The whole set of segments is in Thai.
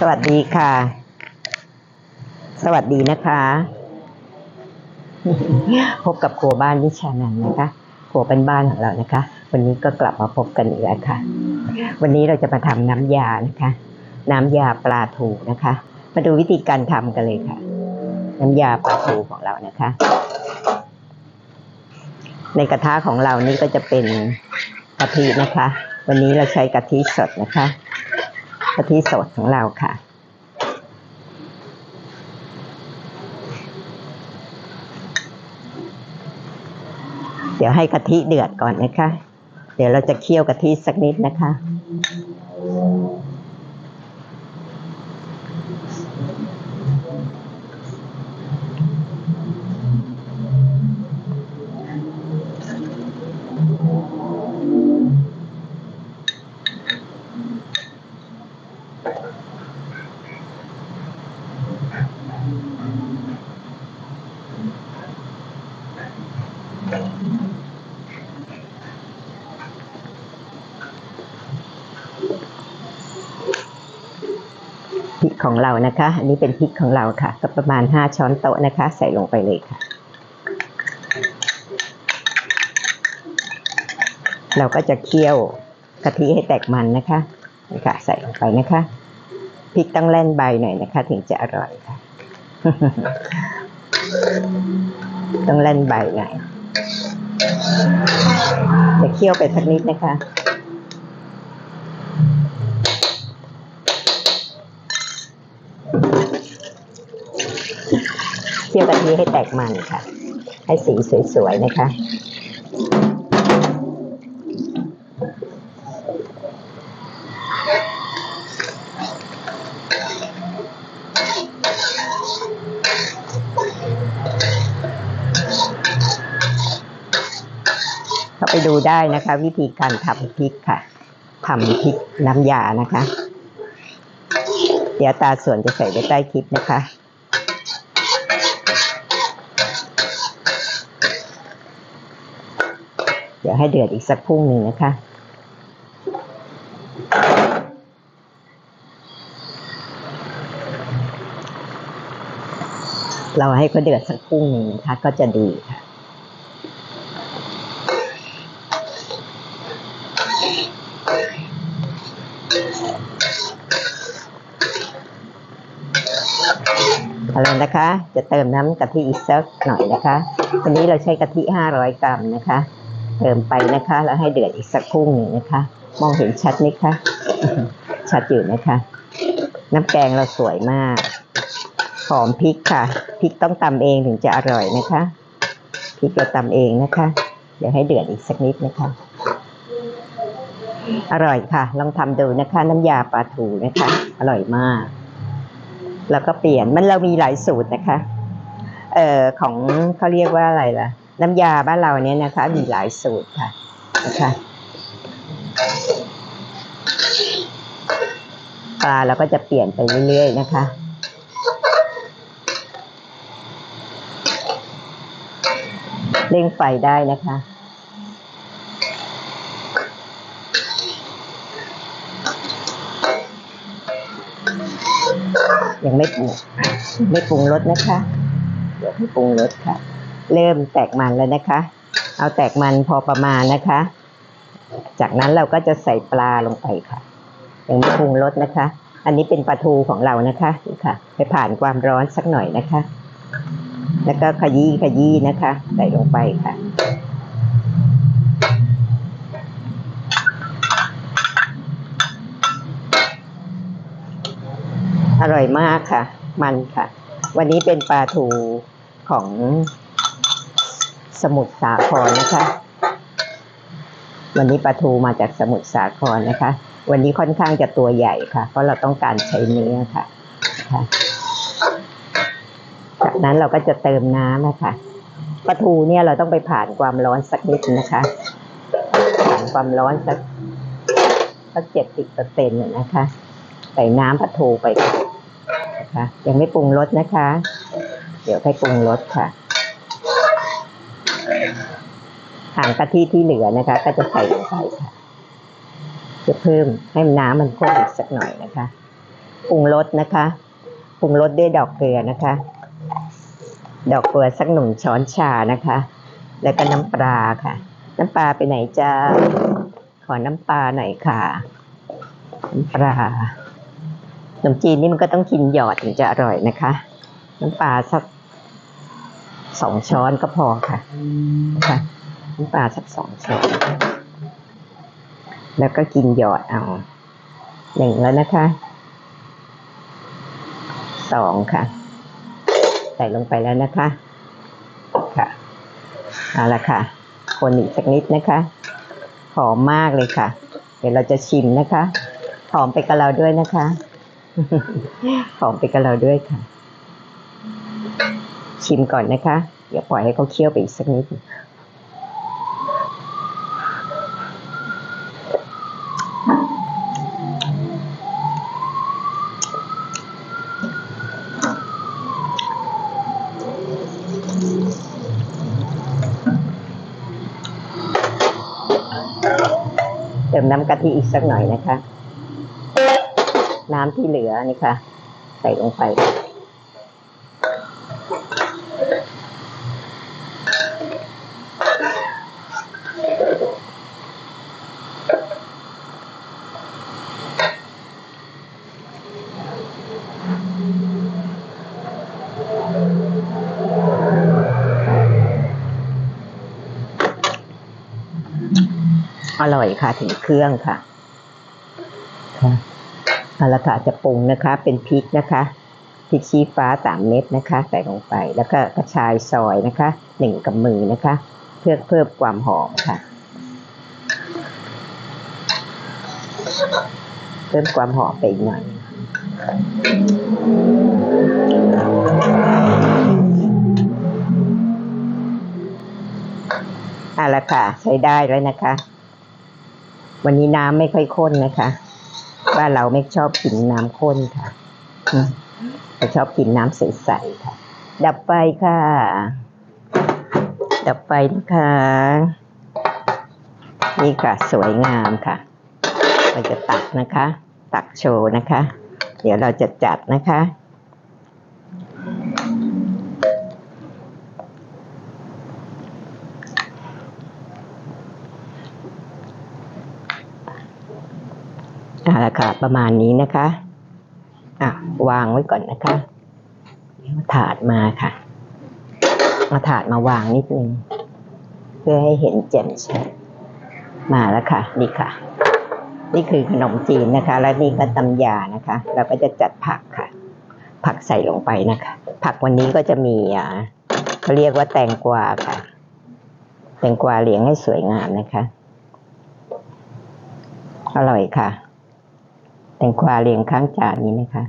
สวัสดีค่ะ สวัสดีนะคะ พบกับครัวบ้านวิชานันนะคะครัวเป็นบ้านของเรานะคะ วันนี้ก็กลับมาพบกันอีกแล้วค่ะ วันนี้เราจะมาทำน้ำยานะคะ น้ำยาปลาทูนะคะ มาดูวิธีการทำกันเลยค่ะ น้ำยาปลาทูของเรานะคะ ในกระทะของเรานี่ก็จะเป็นกะทินะคะ วันนี้เราใช้กะทิสดนะคะ กะทิสดของเราค่ะ เดี๋ยวให้กะทิเดือดก่อนนะคะ เดี๋ยวเราจะเคี่ยวกะทิสักนิดนะคะ ของเรานะคะ อันนี้เป็นพริกของเราค่ะ ก็ประมาณห้าช้อนโต๊ะนะคะ ใส่ลงไปเลยค่ะ เราก็จะเคี่ยวกะทิให้แตกมันนะคะนี่ค่ะใส่ลงไปนะคะพริกต้องแล่นใบหน่อยนะคะ ถึงจะอร่อยค่ะ ต้องแล่นใบหน่อยจะเคี่ยวไปสักนิดนะคะ เคี่ให้แตกมันค่ะ ให้สีสวยๆนะคะเข้าไปดูได้นะคะ วิธีการทำพริกค่ะทำพริกน้ำยานะคะ เดี๋ยวตาส่วนจะใส่ไว้ใต้คลิปนะคะ เดี๋ยวให้เดือดอีกสักพุ่งหนึ่งนะคะ เราให้เขาเดือดสักพุ่งหนึ่งนะคะ ก็จะดีค่ะเอาละนะคะ จะเติมน้ำกะทิอีกสักหน่อยนะคะ วันนี้เราใช้กะทิ 500 กรัมนะคะ เติมไปนะคะ แล้วให้เดือดอีกสักพุ่งหนึ่งนะคะ มองเห็นชัดไหมคะ ชัดอยู่นะคะ น้ำแกงเราสวยมาก หอมพริกค่ะ พริกต้องตำเองถึงจะอร่อยนะคะ พริกเราตำเองนะคะ เดี๋ยวให้เดือดอีกสักนิดนะคะ อร่อยค่ะ ลองทำดูนะคะ น้ำยาปลาทูนะคะ อร่อยมาก แล้วก็เปลี่ยน มันเรามีหลายสูตรนะคะ เอ่อของเขาเรียกว่าอะไรล่ะ น้ำยาบ้านเราเนี่ยนะคะ มีหลายสูตรค่ะนะคะปลาเราก็จะเปลี่ยนไปเรื่อยๆนะคะเร่งไฟได้นะคะ ยังไม่ปรุงไม่ปรุงรสนะคะ เดี๋ยวให้ปรุงรสค่ะ เริ่มแตกมันแล้วนะคะ เอาแตกมันพอประมาณนะคะ จากนั้นเราก็จะใส่ปลาลงไปค่ะยังไม่ปรุงรสนะคะ อันนี้เป็นปลาทูของเรานะคะนี่ค่ะ ไปผ่านความร้อนสักหน่อยนะคะ แล้วก็ขยี้ขยี้นะคะ ใส่ลงไปค่ะอร่อยมากค่ะ มันค่ะ วันนี้เป็นปลาทูของ สมุทรสาครนะคะ วันนี้ปลาทูมาจากสมุทรสาครนะคะ วันนี้ค่อนข้างจะตัวใหญ่ค่ะ เพราะเราต้องการใช้เนื้อค่ะะคะจากนั้นเราก็จะเติมน้ำนะคะปลาทูเนี่ยเราต้องไปผ่านความร้อนสักนิดนะคะ ผ่านความร้อนสักสักเจ็ดสิบเปอร์เซ็นต์นะคะ ใส่น้ำปลาทูไปค่ะนะคะยังไม่ปรุงรสนะคะ เดี๋ยวให้ปรุงรสค่ะ หางกะทิที่เหลือนะคะ ก็จะใส่ลงไปค่ะ จะเพิ่มให้น้ำมันข้นอีกสักหน่อยนะคะปรุงรสนะคะปรุงรสด้วยดอกเกลือนะคะ ดอกเกลือสักหนึ่งช้อนชานะคะ แล้วก็น้ำปลาค่ะ น้ำปลาไปไหนจ้าขอน้ำปลาหน่อยค่ะ น้ำปลาขนมจีนนี่มันก็ต้องกินหยอดถึงจะอร่อยนะคะ น้ำปลาสักสองช้อนก็พอค่ะนะคะ น้ำปลาสักสองช้อนแล้วก็กินหยอดเอา หนึ่งแล้วนะคะ สองค่ะ ใส่ลงไปแล้วนะคะ ค่ะ เอาละค่ะ คนอีกสักนิดนะคะ หอมมากเลยค่ะ เดี๋ยวเราจะชิมนะคะ หอมไปกับเราด้วยนะคะ หอมไปกับเราด้วยค่ะ ชิมก่อนนะคะ เดี๋ยวปล่อยให้เขาเคี่ยวไปอีกสักนิด เติมน้ำกะทิอีกสักหน่อยนะคะ น้ำที่เหลือนี่ค่ะ ใส่ลงไป อร่อยค่ะถึงเครื่องค่ะค่ะเอาละค่ะจะปรุงนะคะ เป็นพริกนะคะพริกชี้ฟ้าสามเม็ดนะคะ ใส่ลงไป แล้วก็กระชายซอยนะคะหนึ่งกับมือนะคะ เพื่อเพิ่มความหอมค่ะ เพิ่มความหอมไปอีกหน่อยเอาละค่ะ ใช้ได้แล้วนะคะ วันนี้น้ำไม่ค่อยข้นนะคะบ้านเราไม่ชอบกินน้ำข้นค่ะเราชอบกินน้ำใสๆค่ะ ดับไฟค่ะ ดับไฟนะคะนี่ค่ะสวยงามค่ะ เราจะตักนะคะ ตักโชว์นะคะ เดี๋ยวเราจะจัดนะคะ เอาละ ค่ะ ประมาณนี้นะคะอะวางไว้ก่อนนะคะเอาถาดมาค่ะเอาถาดมาวางนิดนึงเพื่อให้เห็นแจ่มชัดมาแล้วค่ะ นี่ค่ะ นี่คือขนมจีนนะคะ และนี่ก็ตำยานะคะ เราก็จะจัดผักค่ะ ผักใส่ลงไปนะคะ ผักวันนี้ก็จะมีอ่าเขาเรียกว่าแตงกวาค่ะ แตงกวาเลี้ยงให้สวยงามนะคะ อร่อยค่ะ ตงกวาเรียงข้างจานนี้นะคะ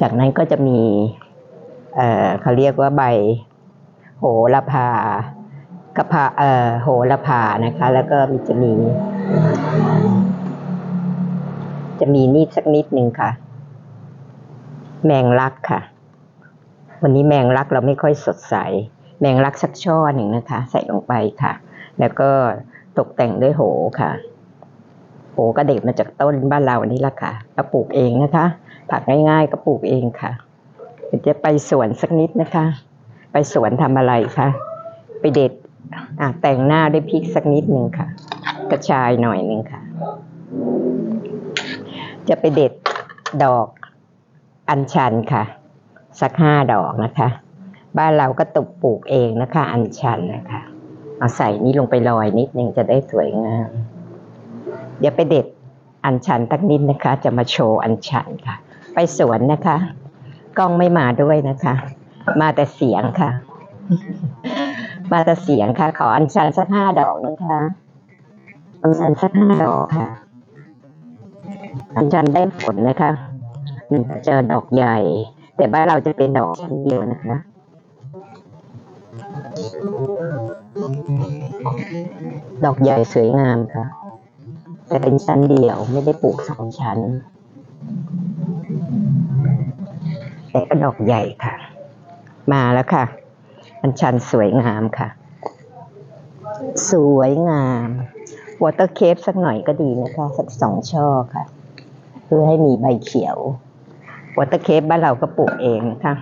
จากนั้นก็จะมีเอ่อเขาเรียกว่าใบโหระพากระพาเอ่อโหระพานะคะ แล้วก็มีจะมี จะมีนี่สักนิดหนึ่งค่ะ แมงลักค่ะ วันนี้แมงลักเราไม่ค่อยสดใส แมงลักสักช่อหนึ่งนะคะ ใส่ลงไปค่ะ แล้วก็ตกแต่งด้วยโหค่ะ โหก็เด็ดมาจากต้นบ้านเราอันนี้ละค่ะเราปลูกเองนะคะ ผักง่ายๆก็ปลูกเองค่ะเดี๋ยวจะไปสวนสักนิดนะคะ ไปสวนทำอะไรคะไปเด็ดแต่งหน้าด้วยพริกสักนิดหนึ่งค่ะ กระชายหน่อยหนึ่งค่ะ จะไปเด็ดดอกอัญชันค่ะ สักห้าดอกนะคะ บ้านเราก็ตุกปลูกเองนะคะ อัญชันนะคะ เอาใส่นี้ลงไปลอยนิดหนึ่งจะได้สวยงาม เดี๋ยวไปเด็ดอัญชันตักนิดนะคะ จะมาโชว์อัญชันค่ะ ไปสวนนะคะ กล้องไม่มาด้วยนะคะ มาแต่เสียงค่ะ มาแต่เสียงค่ะ ขออัญชันสักห้าดอกนะคะอัญชันสักห้าดอกค่ะ อัญชันได้ผลนะคะเจอดอกใหญ่ แต่บ้านเราจะเป็นดอกชั้นเดียวนะคะดอกใหญ่สวยงามค่ะ แต่เป็นชั้นเดียวไม่ได้ปลูกสองชั้น แต่ก็ดอกใหญ่ค่ะ มาแล้วค่ะอันชันสวยงามค่ะ สวยงามวอเตอร์เคปสักหน่อยก็ดีนะคะ สักสองช่อค่ะ เพื่อให้มีใบเขียววอเตอร์เคปบ้านเราก็ปลูกเองนะคะ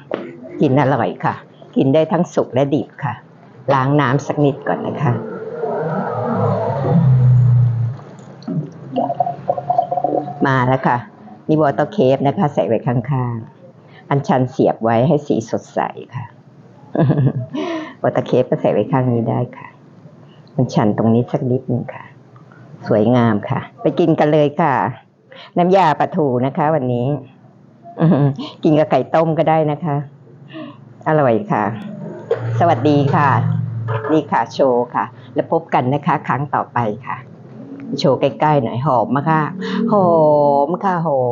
กินอร่อยค่ะ กินได้ทั้งสุกและดิบค่ะ ล้างน้ำสักนิดก่อนนะคะ มาแล้วค่ะนี่วอเตอร์เคปนะคะ ใส่ไว้ข้างๆ อันชันเสียบไว้ให้สีสดใสค่ะวอเตอร์เคปก็ใส่ไว้ข้างนี้ได้ค่ะ อันชันตรงนี้สักนิดหนึ่งค่ะ สวยงามค่ะ ไปกินกันเลยค่ะ น้ำยาปลาทูนะคะ วันนี้กินกับไก่ต้มก็ได้นะคะ อร่อยค่ะ สวัสดีค่ะ นี่ค่ะโชว์ค่ะ แล้วพบกันนะคะ ครั้งต่อไปค่ะ โชว์ใกล้ๆหน่อยหอมมากค่ะหอมค่ะหอม